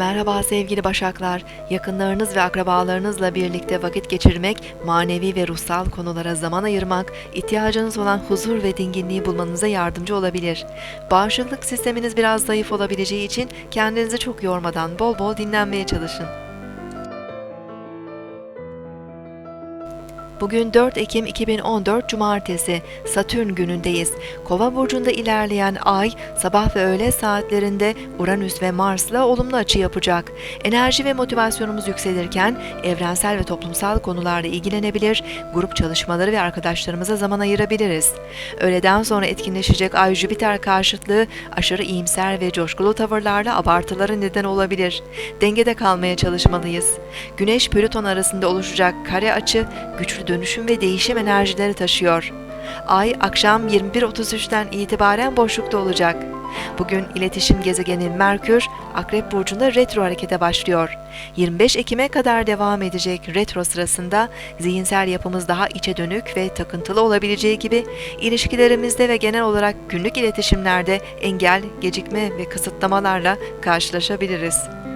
Merhaba sevgili Başaklar. Yakınlarınız ve akrabalarınızla birlikte vakit geçirmek, manevi ve ruhsal konulara zaman ayırmak, ihtiyacınız olan huzur ve dinginliği bulmanıza yardımcı olabilir. Bağışıklık sisteminiz biraz zayıf olabileceği için kendinizi çok yormadan bol bol dinlenmeye çalışın. Bugün 4 Ekim 2014 Cumartesi, Satürn günündeyiz. Kova burcunda ilerleyen ay sabah ve öğle saatlerinde Uranüs ve Mars'la olumlu açı yapacak. Enerji ve motivasyonumuz yükselirken evrensel ve toplumsal konularla ilgilenebilir, grup çalışmaları ve arkadaşlarımıza zaman ayırabiliriz. Öğleden sonra etkinleşecek ay Jüpiter karşıtlığı aşırı iyimser ve coşkulu tavırlarla abartılara neden olabilir. Dengede kalmaya çalışmalıyız. Güneş Plüton arasında oluşacak kare açı güçlü dönüşüm ve değişim enerjileri taşıyor. Ay akşam 21.33'ten itibaren boşlukta olacak. Bugün iletişim gezegeni Merkür, Akrep Burcu'nda retro harekete başlıyor. 25 Ekim'e kadar devam edecek retro sırasında zihinsel yapımız daha içe dönük ve takıntılı olabileceği gibi ilişkilerimizde ve genel olarak günlük iletişimlerde engel, gecikme ve kısıtlamalarla karşılaşabiliriz.